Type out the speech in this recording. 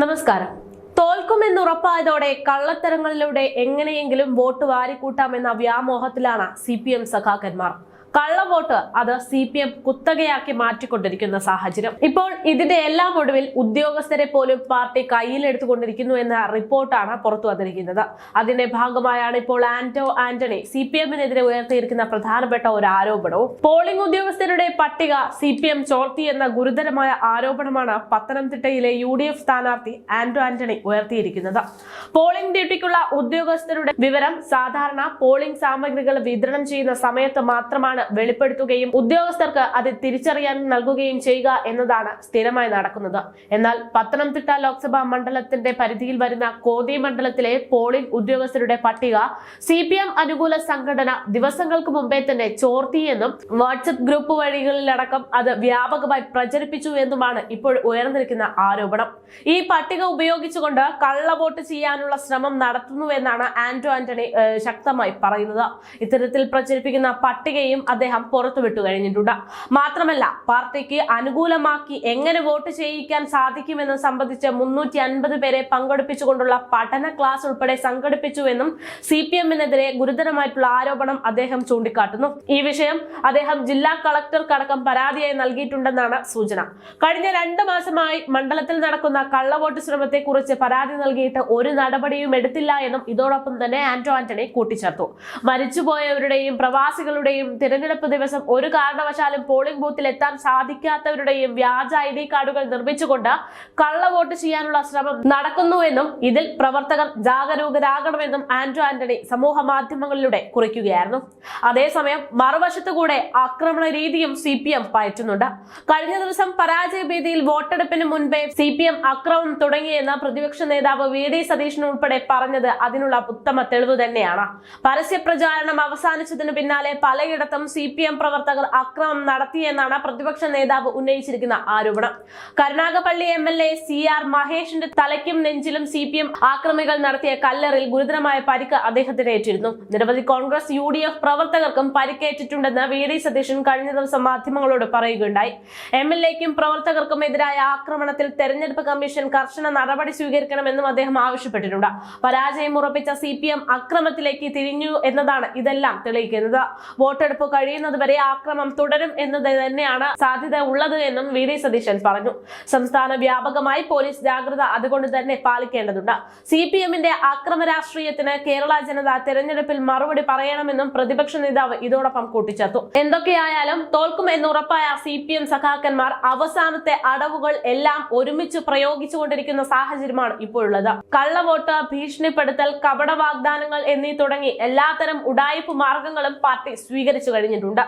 നമസ്കാരം. തോൽക്കുമെന്ന് ഉറപ്പായതോടെ കള്ളത്തരങ്ങളിലൂടെ എങ്ങനെയെങ്കിലും വോട്ട് വാരിക്കൂട്ടാമെന്ന വ്യാമോഹത്തിലാണ് സി പി എം സഖാക്കന്മാർ. കള്ളവോട്ട് അത് സി പി എം കുത്തകയാക്കി മാറ്റിക്കൊണ്ടിരിക്കുന്ന സാഹചര്യം. ഇപ്പോൾ ഇതിന്റെ എല്ലാം ഒടുവിൽ ഉദ്യോഗസ്ഥരെ പോലും പാർട്ടി കയ്യിലെടുത്തുകൊണ്ടിരിക്കുന്നു എന്ന റിപ്പോർട്ടാണ് പുറത്തു വന്നിരിക്കുന്നത്. അതിന്റെ ഭാഗമായാണ് ഇപ്പോൾ ആന്റോ ആന്റണി സി പി എമ്മിനെതിരെ ഉയർത്തിയിരിക്കുന്ന പ്രധാനപ്പെട്ട ഒരു ആരോപണവും. പോളിംഗ് ഉദ്യോഗസ്ഥരുടെ പട്ടിക സി പി എം ചോർത്തി എന്ന ഗുരുതരമായ ആരോപണമാണ് പത്തനംതിട്ടയിലെ യു ഡി എഫ് സ്ഥാനാർത്ഥി ആന്റോ ആന്റണി ഉയർത്തിയിരിക്കുന്നത്. പോളിംഗ് ഡ്യൂട്ടിക്കുള്ള ഉദ്യോഗസ്ഥരുടെ വിവരം സാധാരണ പോളിംഗ് സാമഗ്രികൾ വിതരണം ചെയ്യുന്ന സമയത്ത് മാത്രമാണ് വെളിപ്പെടുത്തുകയും ഉദ്യോഗസ്ഥർക്ക് അത് തിരിച്ചറിയാൻ നൽകുകയും ചെയ്യുക എന്നതാണ് സ്ഥിരമായി നടക്കുന്നത്. എന്നാൽ പത്തനംതിട്ട ലോക്സഭാ മണ്ഡലത്തിന്റെ പരിധിയിൽ വരുന്ന കോതി മണ്ഡലത്തിലെ പോളിംഗ് ഉദ്യോഗസ്ഥരുടെ പട്ടിക സി അനുകൂല സംഘടന ദിവസങ്ങൾക്ക് മുമ്പേ തന്നെ ചോർത്തിയെന്നും വാട്സപ്പ് ഗ്രൂപ്പ് വഴികളിലടക്കം അത് വ്യാപകമായി പ്രചരിപ്പിച്ചു എന്നുമാണ് ഇപ്പോൾ ഉയർന്നിരിക്കുന്ന ആരോപണം. ഈ പട്ടിക ഉപയോഗിച്ചുകൊണ്ട് കള്ളവോട്ട് ചെയ്യാനുള്ള ശ്രമം നടത്തുന്നുവെന്നാണ് ആന്റോ ആന്റണി ശക്തമായി പറയുന്നത്. ഇത്തരത്തിൽ പ്രചരിപ്പിക്കുന്ന പട്ടികയും അദ്ദേഹം പുറത്തുവിട്ടു കഴിഞ്ഞിട്ടുണ്ട്. മാത്രമല്ല പാർട്ടിക്ക് അനുകൂലമാക്കി എങ്ങനെ വോട്ട് ചെയ്യിക്കാൻ സാധിക്കുമെന്ന് സംബന്ധിച്ച് മുന്നൂറ്റി അൻപത് പേരെ പങ്കെടുപ്പിച്ചുകൊണ്ടുള്ള പഠന ക്ലാസ് ഉൾപ്പെടെ സംഘടിപ്പിച്ചുവെന്നും സി പി എമ്മിനെതിരെ ഗുരുതരമായിട്ടുള്ള ആരോപണം അദ്ദേഹം ചൂണ്ടിക്കാട്ടുന്നു. ഈ വിഷയം അദ്ദേഹം ജില്ലാ കളക്ടർക്കടക്കം പരാതിയായി നൽകിയിട്ടുണ്ടെന്നാണ് സൂചന. കഴിഞ്ഞ രണ്ട് മാസമായി മണ്ഡലത്തിൽ നടക്കുന്ന കള്ളവോട്ട് ശ്രമത്തെ കുറിച്ച് പരാതി നൽകിയിട്ട് ഒരു നടപടിയും എടുത്തില്ല എന്നും ഇതോടൊപ്പം തന്നെ ആന്റോ ആന്റണി കൂട്ടിച്ചേർത്തു. മരിച്ചുപോയവരുടെയും പ്രവാസികളുടെയും തിരഞ്ഞെടുപ്പ് ദിവസം ഒരു കാരണവശാലും പോളിംഗ് ബൂത്തിൽ എത്താൻ സാധിക്കാത്തവരുടെയും വ്യാജ ഐ ഡി കാർഡുകൾ നിർമ്മിച്ചുകൊണ്ട് കള്ളവോട്ട് ചെയ്യാനുള്ള ശ്രമം നടക്കുന്നുവെന്നും ഇതിൽ പ്രവർത്തകർ ജാഗരൂകരാകണമെന്നും ആന്റോ ആന്റണി സമൂഹ മാധ്യമങ്ങളിലൂടെ കുറിക്കുകയായിരുന്നു. അതേസമയം മറുവശത്തുകൂടെ ആക്രമണ രീതിയും സി പി എം പയറ്റുന്നുണ്ട്. കഴിഞ്ഞ ദിവസം പരാജയ ഭീതിയിൽ വോട്ടെടുപ്പിന് മുൻപേ സി പി എം അക്രമം തുടങ്ങിയെന്ന് പ്രതിപക്ഷ നേതാവ് വി ഡി സതീശൻ ഉൾപ്പെടെ പറഞ്ഞത് അതിനുള്ള ഉത്തമ തെളിവ് തന്നെയാണ്. പരസ്യ പ്രചാരണം അവസാനിച്ചതിന് പിന്നാലെ പലയിടത്തും സി പി എം പ്രവർത്തകർ അക്രമം നടത്തിയെന്നാണ് പ്രതിപക്ഷ നേതാവ് ഉന്നയിച്ചിരിക്കുന്ന ആരോപണം. Karunagappally M L A C R മഹേഷിന്റെ തലയ്ക്കും നെഞ്ചിലും സി പി എം ആക്രമികൾ നടത്തിയ കല്ലറിൽ ഗുരുതരമായ പരിക്ക് അദ്ദേഹത്തിന് ഏറ്റിരുന്നു. നിരവധി കോൺഗ്രസ് യു ഡി എഫ് പ്രവർത്തകർക്കും പരിക്കേറ്റിട്ടുണ്ടെന്ന് വി ഡി സതീശൻ കഴിഞ്ഞ ദിവസം മാധ്യമങ്ങളോട് പറയുകയുണ്ടായി. എം എൽ എക്കും പ്രവർത്തകർക്കും എതിരായ ആക്രമണത്തിൽ തെരഞ്ഞെടുപ്പ് കമ്മീഷൻ കർശന നടപടി സ്വീകരിക്കണമെന്നും അദ്ദേഹം ആവശ്യപ്പെട്ടിട്ടുണ്ട്. പരാജയം ഉറപ്പിച്ച സി പി എം അക്രമത്തിലേക്ക് തിരിഞ്ഞു എന്നതാണ് ഇതെല്ലാം തെളിയിക്കുന്നത്. വോട്ടെടുപ്പ് കഴിയുന്നത് വരെ ആക്രമം തുടരും എന്നത് തന്നെയാണ് സാധ്യത ഉള്ളത് എന്നും വി ഡി സതീശൻ പറഞ്ഞു. സംസ്ഥാന വ്യാപകമായി പോലീസ് ജാഗ്രത അതുകൊണ്ട് തന്നെ പാലിക്കേണ്ടതുണ്ട്. സി പി എമ്മിന്റെ അക്രമ രാഷ്ട്രീയത്തിന് കേരള ജനത തെരഞ്ഞെടുപ്പിൽ മറുപടി പറയണമെന്നും പ്രതിപക്ഷ നേതാവ് ഇതോടൊപ്പം കൂട്ടിച്ചേർത്തു. എന്തൊക്കെയായാലും തോൽക്കും എന്ന് ഉറപ്പായ സി പി എം സഖാക്കന്മാർ അവസാനത്തെ അടവുകൾ എല്ലാം ഒരുമിച്ച് പ്രയോഗിച്ചുകൊണ്ടിരിക്കുന്ന സാഹചര്യമാണ് ഇപ്പോഴുള്ളത്. കള്ളവോട്ട് ഭീഷണിപ്പെടുത്തൽ കപട വാഗ്ദാനങ്ങൾ എന്നീ തുടങ്ങി എല്ലാത്തരം ഉടായ്പ മാർഗങ്ങളും പാർട്ടി സ്വീകരിച്ചു കഴിഞ്ഞിട്ടുണ്ട്.